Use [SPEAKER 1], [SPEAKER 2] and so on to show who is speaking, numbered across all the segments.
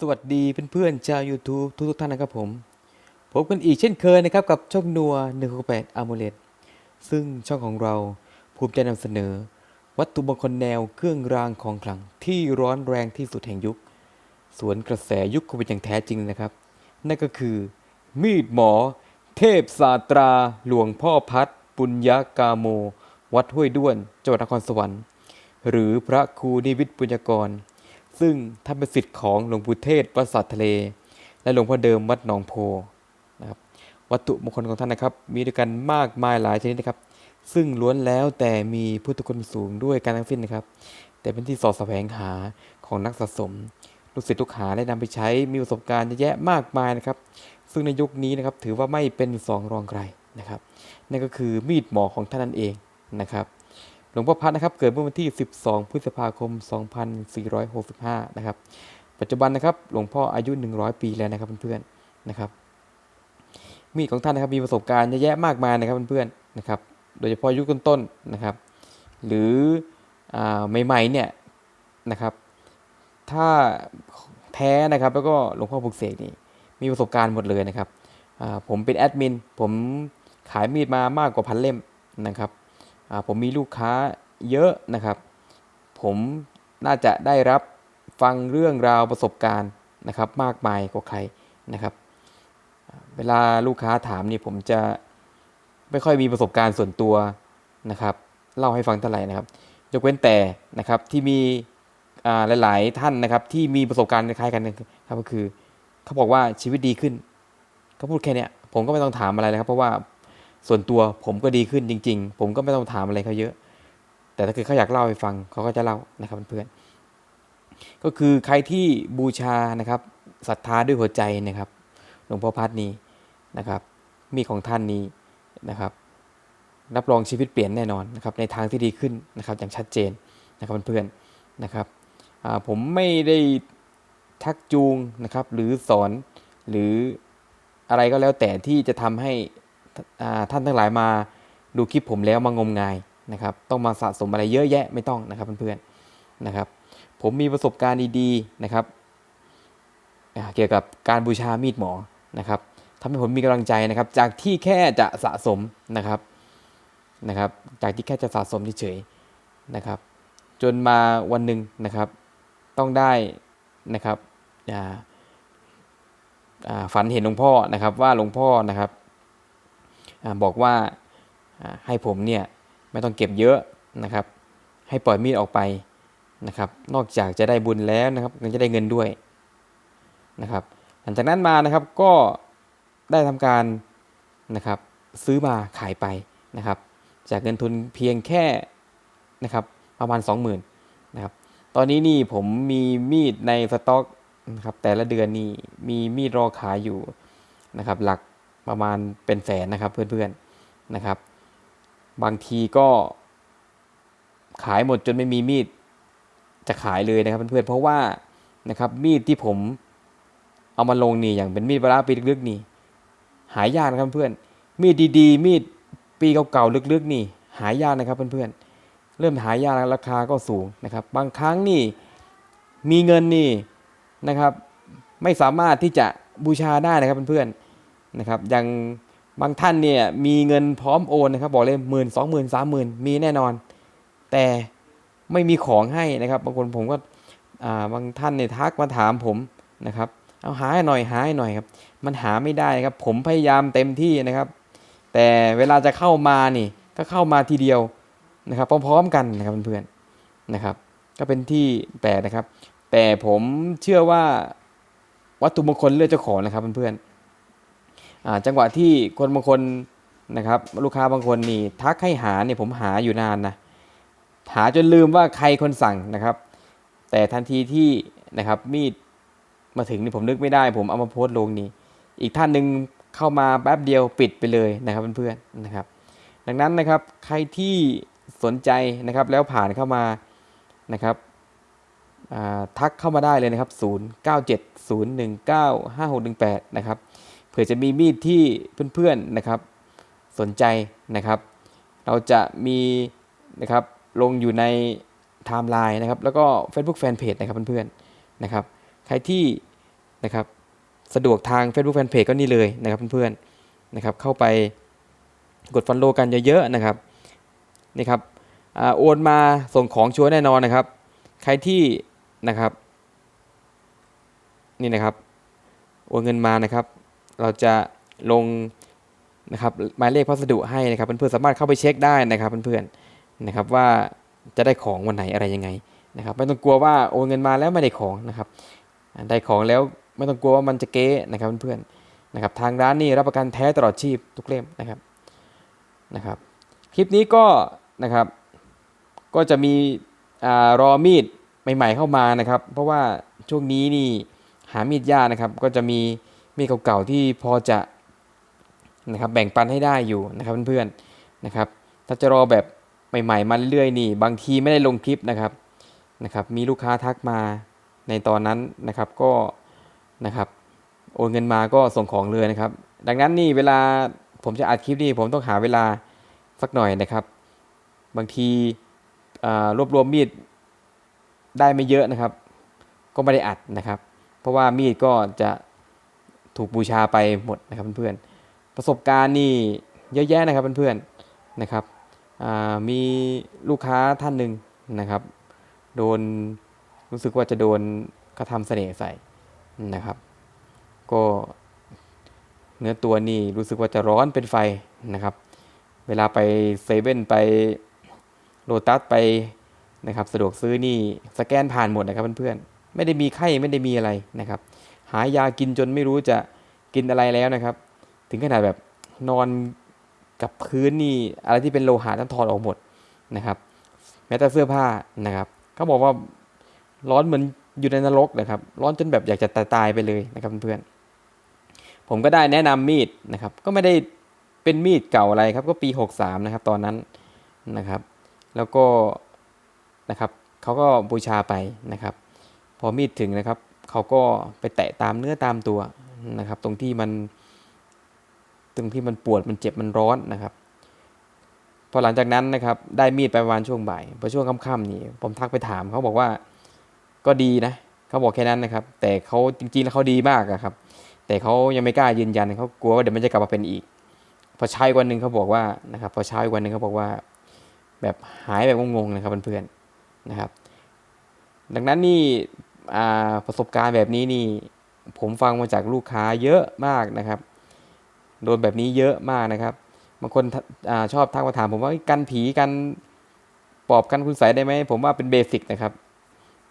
[SPEAKER 1] สวัสดีเพื่อนๆชาว YouTube ทุกทุกๆท่านนะครับผมพบกันอีกเช่นเคยนะครับกับช่องนัว168 a m u l e t ซึ่งช่องของเราภูมิใจนำเสนอ วัตถุมงคลแนวเครื่องรางของขลังที่ร้อนแรงที่สุดแห่งยุค สวนกระแสยุคโควิดอย่างแท้จริงนะครับ นั่นก็คือ มีดหมอ เทพศาตรา หลวงพ่อพัดปุญญากาโม วัดห้วยด้วนจังหวัดนครสวรรค์ หรือพระครูนิวิทย์ปุญญากร ซึ่งท่านเป็นศิษย์ของหลวงปู่เทศวัดสัตทะเล และหลวงพ่อเดิมวัดหนองโพนะครับวัตถุมงคลของท่านนะครับ มีด้วยกันมากมายหลายชนิดนะครับ ซึ่งล้วนแล้วแต่มีพุทธคุณสูงด้วยการทั้งสิ้นนะครับ แต่เป็นที่สอดแสวงหาของนักสะสมลูกศิษย์ลูกหาได้นำไปใช้มีประสบการณ์เยอะแยะมากมายนะครับ ซึ่งในยุคนี้นะครับถือว่าไม่เป็นสองรองใครนะครับ นั่นก็คือมีดหมอของท่านนั่นเองนะครับ หลวงพ่อพัดนะครับเกิดเมื่อวันที่ 12 พฤษภาคม 2465 นะครับ ปัจจุบันนะครับหลวงพ่ออายุ 100 ปีแล้วนะครับเพื่อนๆนะครับ มีดของท่านนะครับมีประสบการณ์เยอะแยะมากมายนะครับเพื่อนๆนะครับ โดยเฉพาะยุคต้นๆนะครับ หรืออใหม่ๆเนี่ยนะครับ ถ้าแท้นะครับแล้วก็หลวงพ่อปลุกเสกนี่มีประสบการณ์หมดเลยนะครับผมเป็นแอดมินผมขายมีดมามากกว่าพันเล่มนะครับ ผมมีลูกค้าเยอะนะครับ ผมน่าจะได้รับฟังเรื่องราวประสบการณ์นะครับ มากมายกว่าใครนะครับ เวลาลูกค้าถามนี่ผมจะไม่ค่อยมีประสบการณ์ส่วนตัวนะครับเล่าให้ฟังเท่าไหร่นะครับยกเว้นแต่นะครับที่มีหลาย ๆ ท่านนะครับ ที่มีประสบการณ์คล้ายกันนะครับก็คือ เขาบอกว่าชีวิตดีขึ้นเขาพูดแค่นี้ผมก็ไม่ต้องถามอะไรเลยครับ เพราะว่า ส่วนตัวผมก็ดีขึ้นจริง ๆ ผมก็ไม่ต้องถามอะไรเขาเยอะ แต่ถ้าเกิดเขาอยากเล่าให้ฟังเขาก็จะเล่านะครับเพื่อนๆก็คือใครที่บูชานะครับศรัทธาด้วยหัวใจนะครับหลวงพ่อพัดนี้นะครับ มีของท่านนี้นะครับ รับรองชีวิตเปลี่ยนแน่นอนนะครับในทางที่ดีขึ้นนะครับอย่างชัดเจนนะครับเพื่อนๆนะครับผมไม่ได้ชักจูงนะครับ หรือสอนหรืออะไรก็แล้วแต่ที่จะทำให้ ท่านทั้งหลายมาดูคลิปผมแล้วมางมงายนะครับ ต้องมาสะสมอะไรเยอะแยะไม่ต้องนะครับเพื่อนๆนะครับ ผมมีประสบการณ์ดีๆนะครับเกี่ยวกับการบูชามีดหมอนะครับทำให้ผมมีกำลังใจนะครับ จากที่แค่จะสะสมนะครับนะครับ จากที่แค่จะสะสมเฉยๆนะครับ จนมาวันหนึ่งนะครับ ต้องได้นะครับฝันเห็นหลวงพ่อนะครับว่าหลวงพ่อนะครับ บอกว่าให้ผมเนี่ยไม่ต้องเก็บเยอะนะครับ ให้ปล่อยมีดออกไปนะครับ นอกจากจะได้บุญแล้วนะครับยังจะได้เงินด้วยนะครับ หลังจากนั้นมานะครับก็ได้ทำการนะครับซื้อมาขายไปนะครับ จากเงินทุนเพียงแค่นะครับประมาณ 20,000นะครับ ตอนนี้นี่ผมมีมีดในสต็อกนะครับแต่ละเดือนนี่มีมีดรอขายอยู่นะครับหลัก ประมาณเป็นแสนนะครับเพื่อนๆนะครับ บางทีก็ขายหมดจนไม่มีมีดจะขายเลยนะครับเพื่อนๆเพราะว่านะครับมีดที่ผมเอามาลงนี่อย่างเป็นมีดปลาร้าปีลึกๆนี่ หายากนะครับเพื่อนมีดดีๆ มีดปีเก่าๆลึกๆนี่ หายากนะครับเพื่อนๆเริ่มหายากแล้วราคาก็สูงนะครับ บางครั้งนี่มีเงินนี่นะครับ ไม่สามารถที่จะบูชาได้นะครับเพื่อนๆ นะครับอย่างบางท่านเนี่ยมีเงินพร้อมโอนนะครับบอกเลยหมื่นสองหมื่นสามหมื่นมีแน่นอน แต่ไม่มีของให้นะครับ บางคนผมก็บางท่านเนี่ยทักมาถามผมนะครับ เอาหาให้หน่อยหาให้หน่อยครับ มันหาไม่ได้ครับ ผมพยายามเต็มที่นะครับ แต่เวลาจะเข้ามานี่ก็เข้ามาทีเดียวนะครับ พร้อมๆกันนะครับเพื่อนๆนะครับ ก็เป็นที่แปลกนะครับ แต่ผมเชื่อว่าวัตถุมงคลเลือกเจ้าของนะครับเพื่อนๆ จังหวะที่คนบางคนนะครับลูกค้าบางคนนี่ทักให้หาเนี่ยผมหาอยู่นานนะหาจนลืมว่าใครคนสั่งนะครับ แต่ทันทีที่นะครับมีดมาถึงนี่ผมนึกไม่ได้ ผมเอามาโพสต์ลงนี่อีกท่านหนึ่งเข้ามาแป๊บเดียวปิดไปเลยนะครับเพื่อนๆนะครับ ดังนั้นนะครับใครที่สนใจนะครับแล้วผ่านเข้ามานะครับทักเข้ามาได้เลยนะครับ 0970195618 นะครับ ผื่อจะมีมีดที่เพื่อนๆนะครับสนใจนะครับ เราจะมีนะครับลงอยู่ในไทม์ไลน์นะครับแล้วก็ Facebook Fanpage นะครับเพื่อนๆนะครับใครที่นะครับสะดวกทาง Facebook Fanpage ก็นี่เลยนะครับเพื่อนๆนะครับเข้าไปกดฟันโลกันเยอะๆนะครับนี่ครับอโอนมาส่งของชัวร์แน่นอนนะครับ ใครที่นะครับนี่นะครับโอนเงินมานะครับ เราจะลงนะครับหมายเลขพัสดุให้นะครับเพื่อนๆสามารถเข้าไปเช็คได้นะครับเพื่อนๆนะครับว่าจะได้ของวันไหนอะไรยังไงนะครับไม่ต้องกลัวว่าโอนเงินมาแล้วไม่ได้ของนะครับได้ของแล้วไม่ต้องกลัวว่ามันจะเก๊นะครับเพื่อนๆนะครับทางร้านนี่รับประกันแท้ตลอดชีพทุกเล่มนะครับนะครับ คลิปนี้ก็นะครับก็จะมีอรอมีดใหม่ ๆเข้ามานะครับ เพราะว่าช่วงนี้นี่หามีดยากนะครับก็จะมี มีเก่าๆที่พอจะนะครับแบ่งปันให้ได้อยู่นะครับเพื่อนๆนะครับ ถ้าจะรอแบบใหม่ๆมาเรื่อยๆนี่บางทีไม่ได้ลงคลิปนะครับนะครับมีลูกค้าทักมาในตอนนั้นนะครับก็นะครับโอนเงินมาก็ส่งของเลยนะครับ ดังนั้นนี่เวลาผมจะอัดคลิปนี่ผมต้องหาเวลาสักหน่อยนะครับ บางทีอ่ารวบรวมมีดได้ไม่เยอะนะครับ ก็ไม่ได้อัดนะครับ เพราะว่ามีดก็จะ ถูกบูชาไปหมดนะครับเพื่อนๆประสบการณ์นี่เยอะแยะนะครับเพื่อนๆนะครับมีลูกค้าท่านหนึ่งนะครับ โดนรู้สึกว่าจะโดนกระทำเสน่ห์ใส่นะครับ ก็เนื้อตัวนี่รู้สึกว่าจะร้อนเป็นไฟนะครับ เวลาไปเซเว่นไปโลตัสไปนะครับ สะดวกซื้อนี่สแกนผ่านหมดนะครับเพื่อนๆไม่ได้มีไข้ไม่ได้มีอะไรนะครับายากินจนไม่รู้จะกินอะไรแล้วนะครับ ถึงขนาดแบบนอนกับพื้นนี่อะไรที่เป็นโลหะต้องถอดออกหมดนะครับ แม้แต่เสื้อผ้านะครับเขาบอกว่าร้อนเหมือนอยู่ในนรกนะครับ ร้อนจนแบบอยากจะตายไปเลยนะครับเพื่อนผมก็ได้แนะนำมีดนะครับ ก็ไม่ได้เป็นมีดเก่าอะไรครับ ก็ปี 63 นะครับ ตอนนั้นนะครับ แล้วก็นะครับเขาก็บูชาไปนะครับ พอมีดถึงนะครับ เขาก็ไปแตะตามเนื้อตามตัวนะครับ ตรงที่มันตรงที่มันปวดมันเจ็บมันร้อนนะครับ พอหลังจากนั้นนะครับ ได้มีดไปประมาณช่วงบ่ายพอช่วงค่ำๆนี่ผมทักไปถามเขาบอกว่าก็ดีนะเขาบอกแค่นั้นนะครับ แต่เขาจริงๆแล้วเขาดีมากอะครับ แต่เขายังไม่กล้ายืนยันเขากลัวว่าเดี๋ยวมันจะกลับมาเป็นอีก พอใช้วันหนึ่งเขาบอกว่านะครับ พอใช้วันหนึ่งเขาบอกว่า แบบหายแบบงงๆนะครับเพื่อนๆนะครับ ดังนั้นนี่ ประสบการณ์แบบนี้นี่ผมฟังมาจากลูกค้าเยอะมากนะครับ โดนแบบนี้เยอะมากนะครับบางคนอชอบทักมาถามผมว่ากันผีกันปอบกันคุณใสยได้ไหมผมว่าเป็นเบสิกนะครับ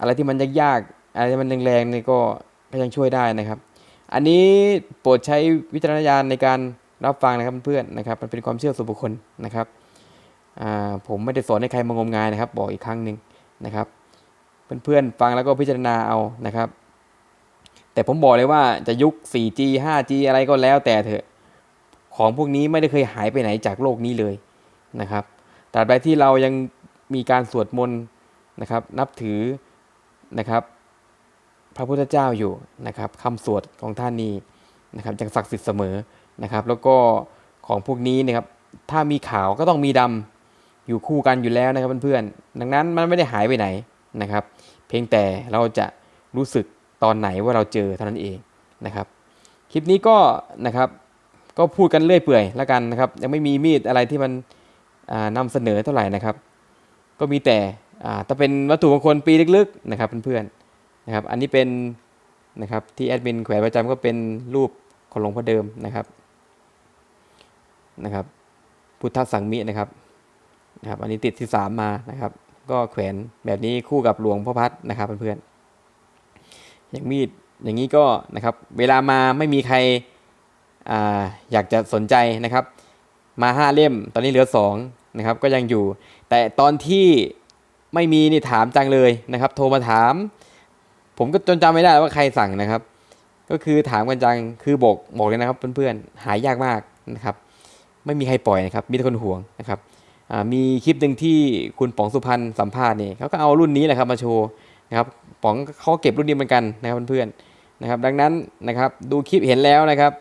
[SPEAKER 1] อะไรที่มันยากๆอะไรที่มันแรงๆนี่ก็ก็ยังช่วยได้นะครับ อันนี้โปรดใช้วิจารณญาณในการรับฟังนะครับเพื่อนๆนะครับ มันเป็นความเชื่อส่วนบุคคลนะครับผมไม่ได้สอนให้ใครมางมงายนะครับ บอกอีกครั้งหนึ่งนะครับ เพื่อนๆฟังแล้วก็พิจารณาเอานะครับ แต่ผมบอกเลยว่าจะยุค 4G 5G อะไรก็แล้วแต่เถอะ ของพวกนี้ไม่ได้เคยหายไปไหนจากโลกนี้เลยนะครับตราบใดที่เรายังมีการสวดมนต์นะครับ นับถือนะครับ พระพุทธเจ้าอยู่นะครับคำสวดของท่านนี้นะครับยังศักดิ์สิทธิ์เสมอนะครับ แล้วก็ของพวกนี้นะครับถ้ามีขาวก็ต้องมีดำอยู่คู่กันอยู่แล้วนะครับเพื่อนๆดังนั้นมันไม่ได้หายไปไหนนะครับ เพียงแต่เราจะรู้สึกตอนไหนว่าเราเจอเท่านั้นเองนะครับคลิปนี้ก็นะครับก็พูดกันเรื่อยเปื่อยแล้วกันนะครับยังไม่มีมีดอะไรที่มันอ่านำเสนอเท่าไหร่นะครับ ก็มีแต่ถ้าเป็นวัตถุมงคลปีลึกๆนะครับเพื่อนๆนะครับอันนี้เป็นนะครับที่แอดมินแขวนประจำก็เป็นรูปของหลวงพ่อเดิมนะครับนะครับพุทธสังมินะครับนะครับ อันนี้ติดที่สามมานะครับ ก็แขวนแบบนี้คู่กับหลวงพ่อพัดนะครับเพื่อนๆอย่างมีดอย่างนี้ก็นะครับเวลามาไม่มีใครออยากจะสนใจนะครับ มาห้าเล่มตอนนี้เหลือสองนะครับก็ยังอยู่ แต่ตอนที่ไม่มีนี่ถามจังเลยนะครับ โทรมาถาม ผมก็จนจำไม่ได้ว่าใครสั่งนะครับ ก็คือถามกันจังคือบอกบอกเลยนะครับเพื่อนๆหายากมากนะครับ ไม่มีใครปล่อยนะครับมีแต่คนห่วงนะครับ มีคลิปหนึ่งที่คุณป๋องสุพรรณสัมภาษณ์นี่เขาก็เอารุ่นนี้แหละครับมาโชว์นะครับป๋องเขาเก็บรุ่นนี้เหมือนกันนะครับเพื่อนๆนะครับ ดังนั้นนะครับดูคลิปเห็นแล้วนะครับ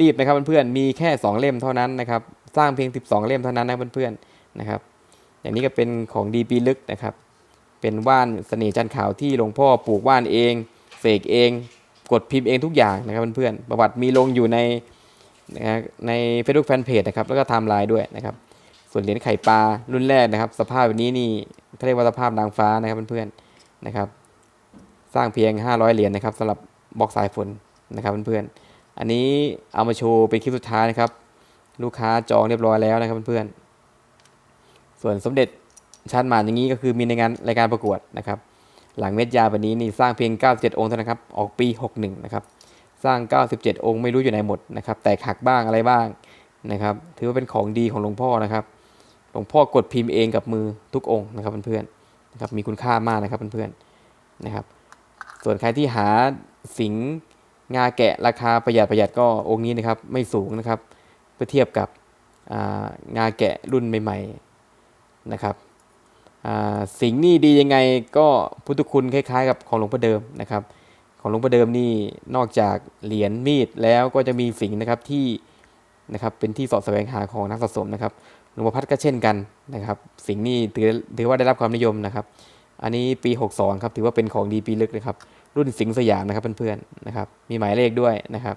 [SPEAKER 1] รีบนะครับเพื่อนๆมีแค่ 2 เล่มเท่านั้นนะครับ สร้างเพียง 12 เล่มเท่านั้นนะเพื่อนๆนะครับ อย่างนี้ก็เป็นของดีปีลึกนะครับ เป็นว่านเสน่ห์จันทร์ขาวที่หลวงพ่อปลูกว่านเองเสกเองกดพิมพ์เองทุกอย่างนะครับเพื่อนๆประวัติมีลงอยู่ใน นะใน Facebook Fanpage นะครับแล้วก็ไทม์ไลน์ด้วยนะครับ ส่วนเหรียญไข่ปลารุ่นแรกนะครับ สภาพแบบนี้นี่เขาเรียกว่าสภาพนางฟ้านะครับเพื่อนๆนะครับ สร้างเพียง 500 เหรียญนะครับสำหรับบล็อกสายฝนนะครับเพื่อนๆอันนี้เอามาโชว์เป็นคลิปสุดท้ายนะครับ ลูกค้าจองเรียบร้อยแล้วนะครับเพื่อนๆส่วนสมเด็จชั้นหมานอย่างนี้ก็คือมีในงานรายการประกวดนะครับ หลังเม็ดยาแบบนี้นี่สร้างเพียง 97 องค์เท่านั้นครับออกปี 61 นะครับ สร้าง 97 องค์ไม่รู้อยู่ไหนหมดนะครับแตกหักบ้างอะไรบ้างนะครับ ถือว่าเป็นของดีของหลวงพ่อนะครับ หลวงพ่อกดพิมพ์เองกับมือทุกองค์นะครับเพื่อนๆนะครับมีคุณค่ามากนะครับเพื่อนๆนะครับ ส่วนใครที่หาสิงห์งาแกะราคาประหยัดประหยัดก็องค์นี้นะครับไม่สูงนะครับเพื่อเทียบกับอ่างาแกะรุ่นใหม่ๆนะครับสิงห์นี่ดียังไงก็พุทธคุณคล้ายๆ กับของหลวงพ่อเดิมนะครับ ของหลวงพ่อเดิมนี่นอกจากเหรียญมีดแล้วก็จะมีสิงนะครับที่นะครับเป็นที่สอบแสวงหาของนักสะสมนะครับหลวงพ่อพัดก็เช่นกันนะครับ สิงนี่ถือถือว่าได้รับความนิยมนะครับ อันนี้ปี 62ครับถือว่าเป็นของดีปีลึกนะครับ รุ่นสิงสยามนะครับเพื่อนๆนะครับ มีหมายเลขด้วยนะครับ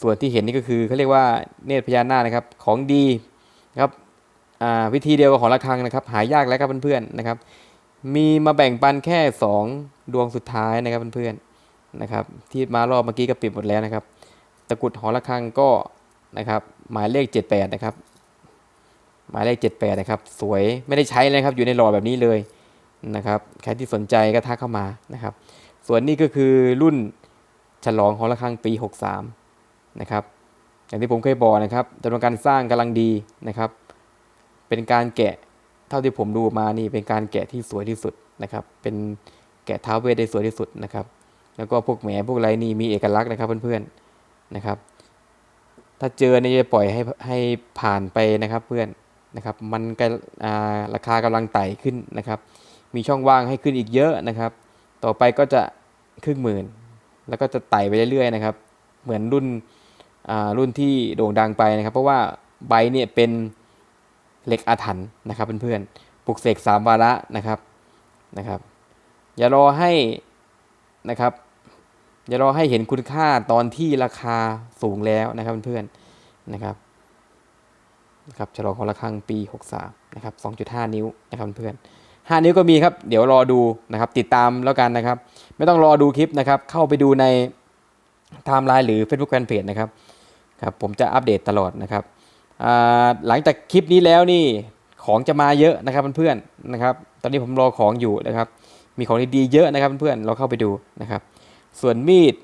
[SPEAKER 1] ส่วนที่เห็นนี่ก็คือเขาเรียกว่าเนตรพญานาคนะครับของดีนะครับวิธีเดียวกับของระฆังนะครับ หายากแล้วครับเพื่อนๆนะครับ มีมาแบ่งปันแค่ 2 ดวงสุดท้ายนะครับเพื่อนๆนะครับ ที่มารอบเมื่อกี้ก็ปิดหมดแล้วนะครับ ตะกุดหอระฆังก็นะครับ หมายเลข 78 นะครับ หมายเลข 78 นะครับ สวยไม่ได้ใช้เลยครับ อยู่ในหลอดแบบนี้เลยนะครับใครที่สนใจก็ทักเข้ามานะครับ ส่วนนี้ก็คือรุ่นฉลองหอระฆังปี 63 นะครับ อย่างที่ผมเคยบอกนะครับจำนวนการสร้างกำลังดีนะครับ เป็นการแกะ เท่าที่ผมดูมานี่เป็นการแกะที่สวยที่สุดนะครับ เป็นแกะท้าเวทได้สวยที่สุดนะครับ แล้วก็พวกแหมพวกไรนี่มีเอกลักษณ์นะครับเพื่อนๆนะครับ ถ้าเจอเนี่ยจะปล่อยให้ให้ผ่านไปนะครับเพื่อนนะครับ มันก็ราคากำลังไต่ขึ้นนะครับ มีช่องว่างให้ขึ้นอีกเยอะนะครับ ต่อไปก็จะครึ่งหมื่น แล้วก็จะไต่ไปเรื่อยๆนะครับ เหมือนรุ่นอ่ารุ่นที่โด่งดังไปนะครับ เพราะว่าใบเนี่ยเป็น เหล็กอาถรรพ์นะครับเพื่อนๆปลุกเสกสามวาระนะครับนะครับ อย่ารอให้นะครับ อย่ารอให้เห็นคุณค่าตอนที่ราคาสูงแล้วนะครับเพื่อนๆนะครับนะครับฉลองของระฆังปี 63นะครับ2.5 นิ้วนะครับเพื่อน5นิ้วก็มีครับ เดี๋ยวรอดูนะครับ ติดตามแล้วกันนะครับ ไม่ต้องรอดูคลิปนะครับ เข้าไปดูในไทม์ไลน์หรือ Facebook Fanpage นะครับครับ ผมจะอัปเดตตลอดนะครับ หลังจากคลิปนี้แล้วนี่ของจะมาเยอะนะครับเพื่อนๆนะครับ ตอนนี้ผมรอของอยู่นะครับ มีของดีๆเยอะนะครับเพื่อนๆเราเข้าไปดูนะครับ ส่วนมีด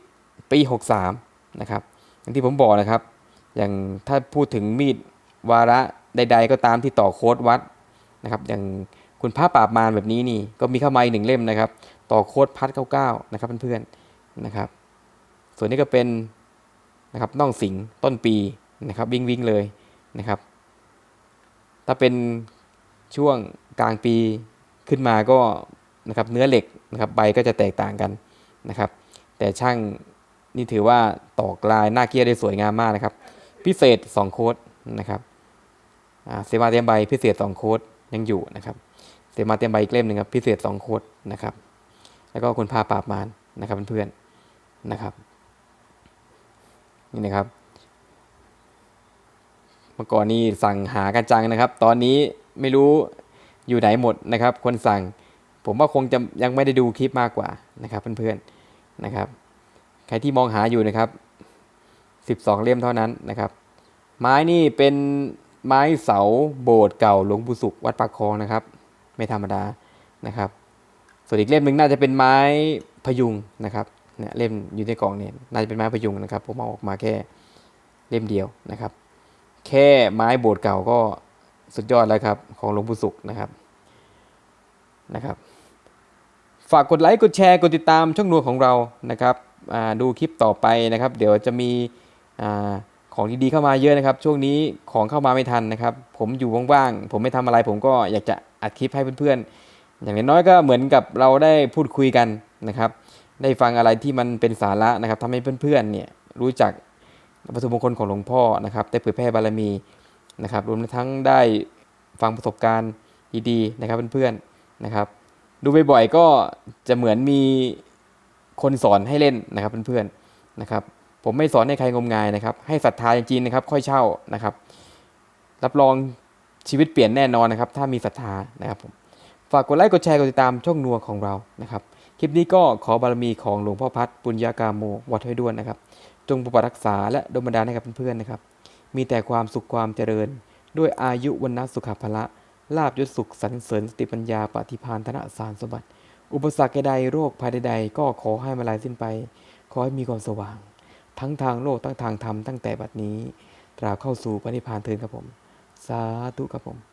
[SPEAKER 1] ปี 63 นะครับอย่างที่ผมบอกนะครับ อย่างถ้าพูดถึงมีดวาระใด ๆ ก็ตามที่ต่อโค้ดวัดนะครับ อย่างคุณพระปราบมารแบบนี้นี่ก็มีเข้ามาอีกหนึ่งเล่มนะครับ ต่อโค้ดพัด99นะครับเพื่อนๆนะครับ ส่วนนี้ก็เป็นนะครับน่องสิงต้นปีนะครับวิ่งวิ่งๆเลย นะครับ ถ้าเป็นช่วงกลางปีขึ้นมาก็นะครับเนื้อเหล็กนะครับใบก็จะแตกต่างกันนะครับ แต่ช่างนี่ถือว่าตอกลายหน้าเกียร์ได้สวยงามมากนะครับ พิเศษ 2 โค้ดนะครับเซมาเต็มใบพิเศษ 2 โค้ดยังอยู่นะครับเซมาเต็มใบอีกเล่มหนึ่งครับพิเศษ 2 โค้ดนะครับ แล้วก็คุณพาปราบมารนะครับเพื่อนๆนะครับนี่นะครับ มื่อก่อนนี้สั่งหากันจังนะครับ ตอนนี้ไม่รู้อยู่ไหนหมดนะครับ คนสั่ง ผมว่าคงจะยังไม่ได้ดูคลิปมากกว่านะครับ เพื่อนๆนะครับ ใครที่มองหาอยู่นะครับ 12 เล่มเท่านั้นนะครับ ไม้นี่เป็นไม้เสาโบสถ์เก่าหลวงปู่สุขวัดปากคลองนะครับ ไม่ธรรมดานะครับ ส่วนอีกเล่มหนึ่งน่าจะเป็นไม้พยุงนะครับเนี่ยเล่มอยู่ในกล่องเนี่ยน่าจะเป็นไม้พยุงนะครับ ผมเอาออกมาแค่เล่มเดียวนะครับ แค่ไม้โบสถ์เก่าก็สุดยอดแล้วครับ ของหลวงปู่สุขนะครับนะครับ ฝากกดไลค์กดแชร์กดติดตามช่องนัวของเรานะครับอ่าดูคลิปต่อไปนะครับ เดี๋ยวจะมีอของดีๆเข้ามาเยอะนะครับ ช่วงนี้ของเข้ามาไม่ทันนะครับ ผมอยู่ว่างๆผมไม่ทำอะไร ผมก็อยากจะอัดคลิปให้เพื่อนๆ อย่างน้อยๆก็เหมือนกับเราได้พูดคุยกันนะครับ ได้ฟังอะไรที่มันเป็นสาระนะครับทำให้เพื่อนๆเนี่ยรู้จัก วัตถุมงคลของหลวงพ่อนะครับได้เผยแพร่บารมีนะครับรวมทั้งได้ฟังประสบการณ์ดีๆนะครับเพื่อนๆนะครับ ดูบ่อยๆก็จะเหมือนมีคนสอนให้เล่นนะครับเพื่อนๆนะครับผมไม่สอนให้ใครงมงายนะครับ ให้ศรัทธาจริงๆนะครับค่อยเช่านะครับ รับรองชีวิตเปลี่ยนแน่นอนนะครับ ถ้ามีศรัทธานะครับผมฝากกดไลค์กดแชร์กดติดตามช่องนัวของเรานะครับ คลิปนี้ก็ขอบารมีของหลวงพ่อพัดปุญญากาโมวัดห้วยด้วนนะครับ จงปกปักรักษาและดลบันดาลให้กับเพื่อนๆนะครับ มีแต่ความสุขความเจริญ ด้วยอายุวันนะสุขภละลาบยศสุขสรรเสริญสติปัญญาปฏิพานธนสารสมบัติ อุปสรรคใดโรคภัยใดก็ขอให้มาลายสิ้นไป ขอให้มีความสว่าง ทั้งทางโลกทั้งทางธรรมตั้งแต่บัดนี้ ตราเข้าสู่ปณิพพานเทินครับผม สาธุครับผม